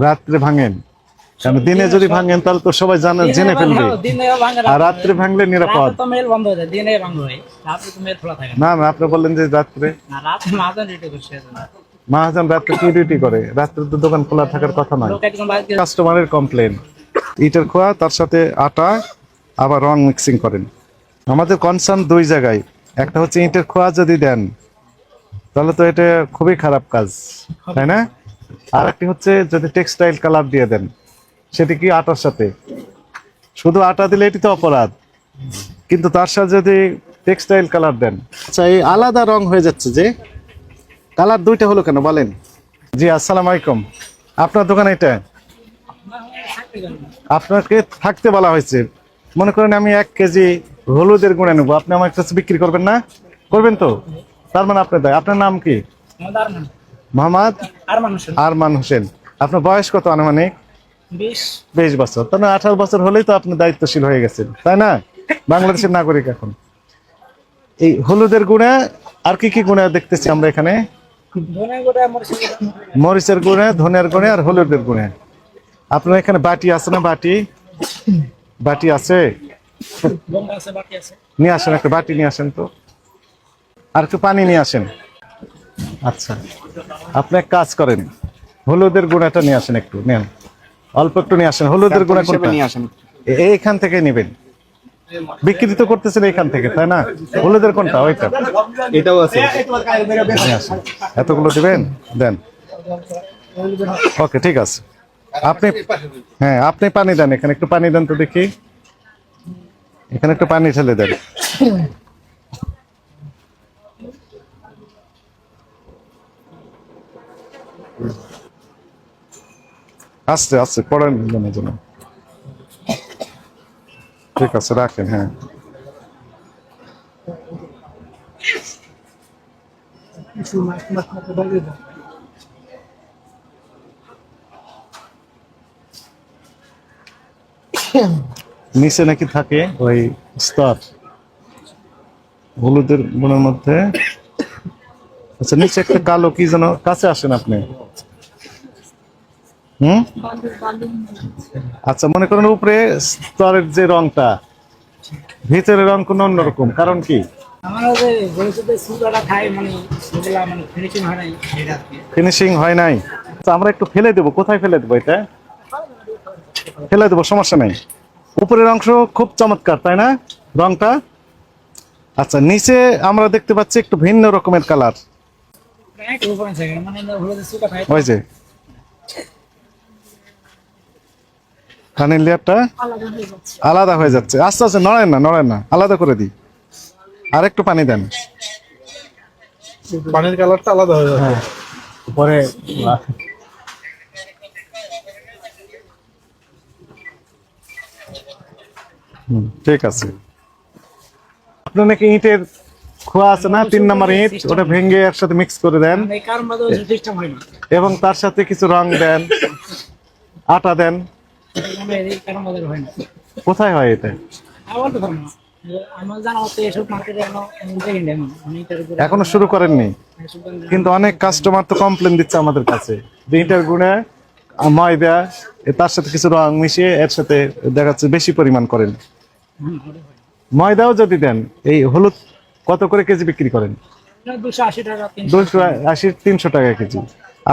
রাত্রে ভাঙেন। কারণ দিনে যদি ভাঙেন তাহলে তো সবাই জানে জেনে ফেলবে। আর রাত্রে ভাঙলে নিরাপদ। না। না আপনি বললেন যে রাত্রে। মহাজন রাত্রে কি ডিউটি করে? রাত্রে তো দোকান খোলা থাকার কথা নয়। কাস্টমারের কমপ্লেন ইটের খোয়া তার সাথে আটা আবার রং মিক্সিং করেন। আমাদের কনসার্ন দুই জায়গায়। একটা হচ্ছে ইটের খোয়া যদি দেন তাহলে তো এটা খুবই খারাপ কাজ তাই না? আর একটি হচ্ছে যদি টেক্সটাইল কালার দিয়ে দেন সেটি কি আটার সাথে? শুধু আটা দিলে এটি তো অপরাধ। কিন্তু তার সাথে যদি টেক্সটাইল কালার দেন। আচ্ছা এই আলাদা রং হয়ে যাচ্ছে যে কালার দুইটা হলো কেন বলেন? জি আসসালামু আলাইকুম। আপনার দোকান এটা আপনাকে থাকতে বলা হয়েছে। মনে করেন আমি এক কেজি হলুদের গুঁড়া নেব। আপনি আমার কাছে বিক্রি করবেন না? করবেন তো? তার মানে আপনার দায়। আপনার নাম কি? মোহাম্মদ আরমান হোসেন। আপনার বয়স কত আনুমানিক? বিশ। বছর। মানে আঠারো বছর হলেই তো আপনি দায়িত্বশীল হয়ে গেছেন তাই না? বাংলাদেশের নাগরিক এখন। এই হলুদের গুণে আর কি কি গুণে দেখতেছি আমরা এখানে? মরিচের গুণে ধনের গুণে আর হলুদের গুণে। আপনার এখানে বাটি আছে না বাটি? বাটি আছে। নিয়ে আসেন একটা বাটি নিয়ে আসেন তো। আর একটু পানি নিয়ে আসেন। আচ্ছা। আপনি এক কাজ করেন হলুদের গুঁড়াটা নিয়ে আসেন একটু নেন। অল্প একটু নিয়ে আসেন হলুদের গুঁড়া কোনটা? নিয়ে আসেন। এইখান থেকে নেবেন। বিক্রি তো করতেছেন এইখান থেকে তাই না? হলুদের কোনটা? ওইটা। এটাও আছে। এতগুলো দিবেন? দেন। ওকে ঠিক আছে। আপনি হ্যাঁ আপনি পানি দেন এখানে একটু পানি দেন তো দেখি। এখানে একটু পানি ঢেলে দেন। আস্তে আস্তে, পড়েন জনের জন্য ঠিক আছে, রাখেন হ্যাঁ। নিচে নাকি থাকে ওই স্তর, হলুদের গুণের মধ্যে। আচ্ছা নিচে একটা কালো কি যেন কাছে আসেন আপনি। হুম? আচ্ছা মনে করেন উপরে স্তরের যে রংটা ভিতরের রং কোনো অন্যরকম কারণ কি? খাই মানে মানে ফিনিশিং হয় নাই। ফিনিশিং আচ্ছা, আমরা একটু ফেলে দেবো কোথায় ফেলে দেবো এটা? ফেলে দেবো সমস্যা নাই। উপরের অংশ খুব চমৎকার তাই না? রংটা? আচ্ছা নিচে আমরা দেখতে পাচ্ছি একটু ভিন্ন রকমের কালার। যে কানের লেয়ারটা আলাদা হয়ে যাচ্ছে। আস্তে আস্তে নড়েন না নড়েন না আলাদা করে দিই। আর একটু পানি দেন। পানির কালারটা আলাদা হয়ে যাবে পরে হুম, ঠিক আছে। আপনার নাকি ইটের খোয়া আছে না তিন নম্বর ইট ওটা ভেঙে একসাথে মিক্স করে দেন। এবং তার সাথে কিছু রং দেন আটা দেন। মানে কোথায় হয় এটা? এখনও শুরু করেননি। কিন্তু অনেক কাস্টমার তো কমপ্লেন দিচ্ছে আমাদের কাছে। যে ইটার গুণে ময়দা তার সাথে কিছু রং মিশিয়ে এর সাথে দেখা যাচ্ছে বেশি পরিমাণ করেন। ময়দাও যদি দেন এই হলুদ কত করে কেজি বিক্রি করেন? দুশো আশি তিনশো। টাকা কেজি।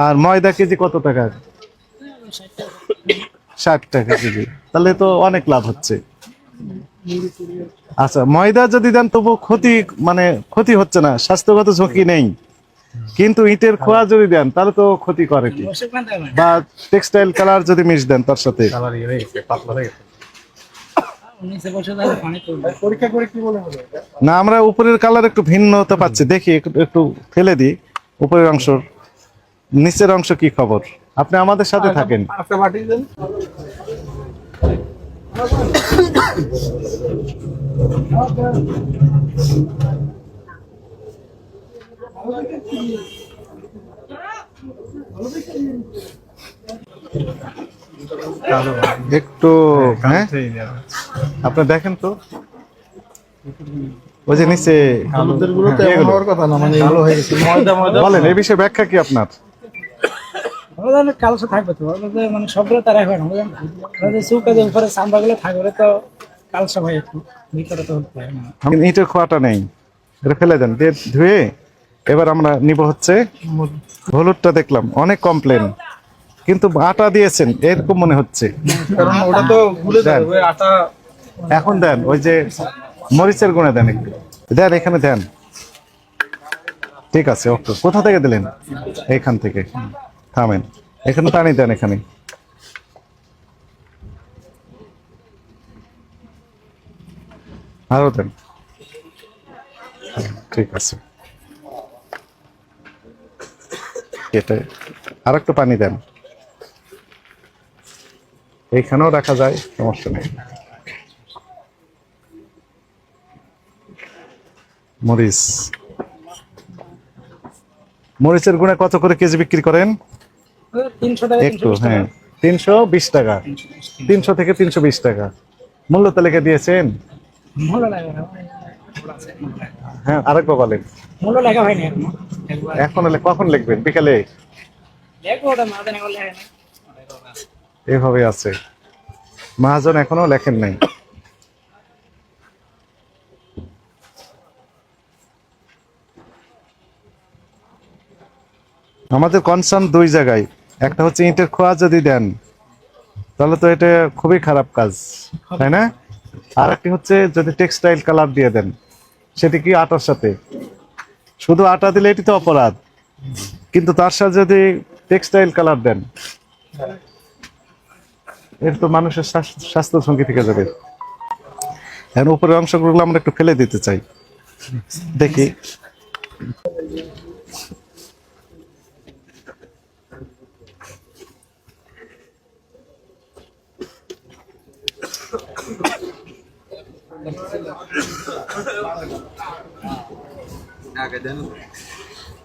আর ময়দা কেজি কত টাকা? ষাট টাকা। কেজি। তাহলে তো অনেক লাভ হচ্ছে। আচ্ছা ময়দা যদি দেন তবু ক্ষতি মানে ক্ষতি হচ্ছে না স্বাস্থ্যগত ঝুঁকি নেই। কিন্তু ইটের খোয়া যদি দেন তাহলে তো ক্ষতি করে কি। বা টেক্সটাইল কালার যদি মিশ দেন তার সাথে? না আমরা উপরের কালার একটু ভিন্নতা পাচ্ছি দেখি একটু একটু ফেলে দিই। উপরের অংশ নিচের অংশ কি খবর? আপনি আমাদের সাথে থাকেন। একটা বাটি দেন। একটু হ্যাঁ আপনি দেখেন তো। ওই যে নিচে হলুদেরগুলো তো হ্যাঁ, এমন এগুলো। হওয়ার কথা না মানে ভালো হয়ে গেছে ময়দা ময়দা। বলেন এই বিষয়ে ব্যাখ্যা কি আপনার? কালসে থাকবে তো। মানে সবগুলো তারা হয় না উপরে থাকবে তো কালসা হয় একটু ভিতরে তো খোয়াটা নেই। এটা ফেলে দেন দিয়ে ধুয়ে এবার আমরা নিব হচ্ছে হলুদটা দেখলাম অনেক কমপ্লেন কিন্তু আটা দিয়েছেন এরকম মনে হচ্ছে। কারণ ওটা তো গুলে দেন। আটা এখন দেন ওই যে মরিচের গুঁড়া দেন একটু। দেন এখানে দেন। ঠিক আছে ওকে। কোথা থেকে দিলেন? এখান থেকে। থামেন। এখানে পানি দেন এখানে। আরও দেন। ঠিক আছে। এটা আর একটু পানি দেন। এইখানেও রাখা যায় সমস্যা নেই। মরিচ। মরিচের গুঁড়া কত করে কেজি বিক্রি করেন? একটু হ্যাঁ তিনশো বিশ টাকা। তিনশো থেকে তিনশো বিশ টাকা। মূল্য তালিকা দিয়েছেন? হ্যাঁ আরেকবার বলেন। এখনও। কখন লিখবেন? বিকালে দেখব ওটা মাঝে না করলে হয় না এভাবে আছে। মহাজন এখনও লেখেন নাই। আমাদের কনসার্ন দুই জায়গায়। একটা হচ্ছে ইটের খোয়া যদি দেন, তাহলে তো এটা খুবই খারাপ কাজ, তাই না? আর একটি হচ্ছে যদি টেক্সটাইল কালার দিয়ে দেন, সেটি কি আটার সাথে? শুধু আটা দিলে এটি তো অপরাধ। কিন্তু তার সাথে যদি টেক্সটাইল কালার দেন এর তো মানুষের স্বাস্থ্য- ঝুঁকি থেকে যাবে। এখন উপরের অংশগুলো আমরা একটু ফেলে দিতে চাই। দেখি।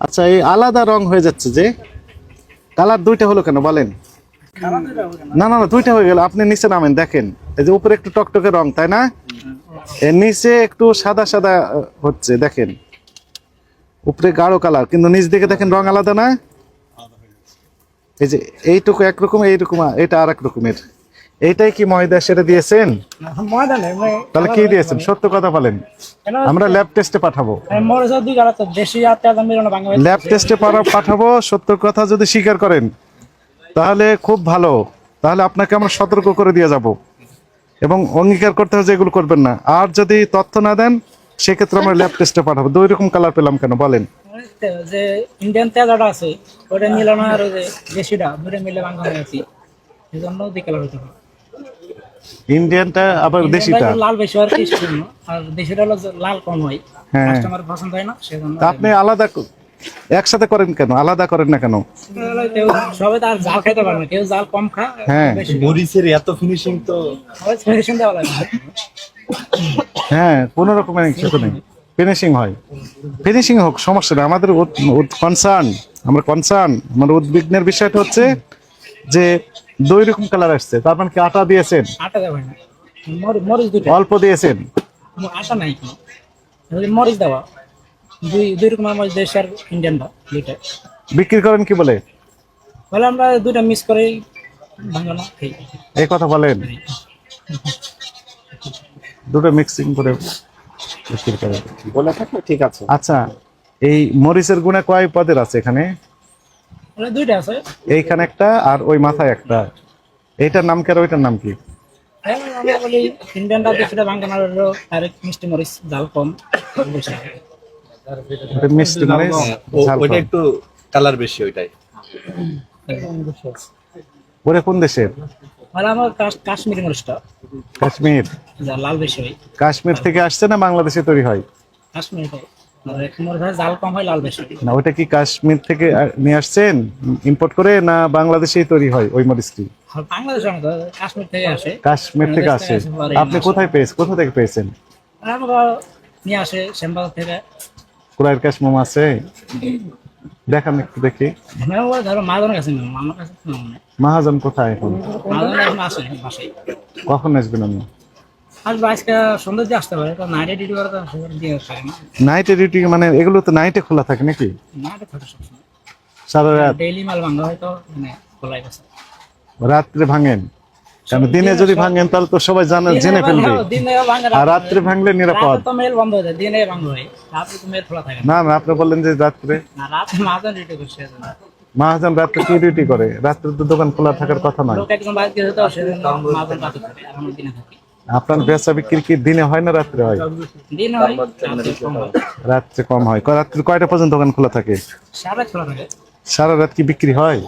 আচ্ছা এই আলাদা রং হয়ে যাচ্ছে যে। কালার দুইটা হলো কেন? বলেন। না। না না দুইটা হয়ে গেল। আপনি নিচে নামেন দেখেন। এই যে উপরে একটু টকটকে রং তাই না? এর নিচে একটু সাদা সাদা হচ্ছে দেখেন। উপরে গাঢ় কালার কিন্তু নিচ দিকে দেখেন রং আলাদা না? এই যে এইটুকু একরকম এইরকম এটা আর রকমের। এইটাই কি ময়দা সেটা দিয়েছেন? মানে তাহলে কি দিয়েছেন? সত্য কথা বলেন। আমরা ল্যাব টেস্টে পাঠাবো। ল্যাব টেস্টে পাঠাবো সত্য কথা যদি স্বীকার করেন। তাহলে খুব ভালো। তাহলে আপনাকে আমরা সতর্ক করে দিয়ে যাব। এবং অঙ্গীকার করতে হবে যে এগুলো করবেন না। আর যদি তথ্য না দেন সেক্ষেত্রে আমরা ল্যাব টেস্টে পাঠাবো। দুই রকম কালার পেলাম কেন? বলেন। যে ইন্ডিয়ান তেজাটা আছে ওটা মিলানো আর যে দেশিটা দুটো মিলে বাংলা হয়েছি এই দুই কালার হতে পারে। ইন্ডিয়ানটা আবার দেশিটা? লাল বেশি আর কি আর দেশিটা লাল কম হয়। কাস্টমার পছন্দ না সেজন্য আপনি আলাদা একসাথে করেন কেন? আলাদা করেন না কেন? সবাই তার জাল খাইতে পারে না। কেউ জাল কম খা হ্যাঁ। বেশি মরিচের এত ফিনিশিং তো মেডিসিন দেওয়া লাগে। হ্যাঁ কোনো রকমের কিছু নেই। ফিনিশিং হয়। ফিনিশিং হোক সমস্যা নেই। আমাদের কনসার্ন আমরা কনসার্ন আমার উদ্বিগ্নের বিষয়টা হচ্ছে যে দুই রকম কালার আসছে। তার মানে কি আটা দিয়েছেন? আটা অল্প দিয়েছেন। আটা নাই মরিচ দেওয়া। দুই দুই রকমের মরিচ দেশ আর ইন্ডিয়ানটা দুইটা। বিক্রি করেন কি বলে? তাহলে আমরা দুইটা মিক্স করে ভাঙানো ঠিক এই কথা বলেন। দুটো মিক্সিং করে বিক্রি করেন। বলে থাকলে ঠিক আছে। আচ্ছা এই মরিচের গুণে কয় পদের আছে এখানে? দুইটা আছে। এইখানে একটা আর ওই মাথায় একটা। এইটার নাম কি আর ওইটার নাম কি? আমরা বলি ইন্ডিয়ানটা দেশটা ভাঙানোর হলো ডাইরেক্ট মিষ্টি মরিচ জাল কম। মিষ্টি মরিচ ঝাল একটু কালার বেশি ওইটাই। ওরে কোন দেশের? মানে আমার কাশ্মীরি মরিচটা। কাশ্মীর। লাল বেশি হয়। কাশ্মীর থেকে আসছে না বাংলাদেশে তৈরি হয়? কাশ্মীরি হয়। আর এক মরিচ হয় জাল কম হয় লাল বেশি না ওইটা কি কাশ্মীর থেকে নিয়ে আসছেন? ইম্পোর্ট করে না বাংলাদেশেই তৈরি হয় ওই মরিচটি? আর কাশ্মীর থেকে আসে। কাশ্মীর থেকে আসে। থেকে আসে, পরে আপনি কোথায় পেয়েছেন কোথা থেকে পেয়েছেন? আমরা নিয়ে আসে শ্যামবাজার থেকে। কুরাইয়ের কাশ মোমো আছে? দেখান একটু দেখি। কাছে কাছে নেই। মহাজন কোথায় এখন? কখন আসবেন আপনি? নাইটে ডিউটি মানে এগুলো তো নাইটে খোলা থাকে নাকি? নাইটে থাকে সবসময়। সারা রাত? ডেইলি মাল ভাঙা হয়তো মানে খোলাই রাত্রে ভাঙেন? কারণ দিনে যদি ভাঙেন তাহলে তো সবাই জানে জেনে ফেলবে। আর রাত্রে ভাঙলে নিরাপদ। না। না আপনি বললেন যে রাত্রে। মহাজন রাত্রে কি ডিউটি করে? রাত্রে তো দোকান খোলা থাকার কথা নয়। আপনার বেচা বিক্রি কি দিনে হয় না রাত্রে হয়? রাত্রে কম হয়। রাত্রে কয়টা পর্যন্ত দোকান খোলা থাকে। সারা রাত কি বিক্রি হয়?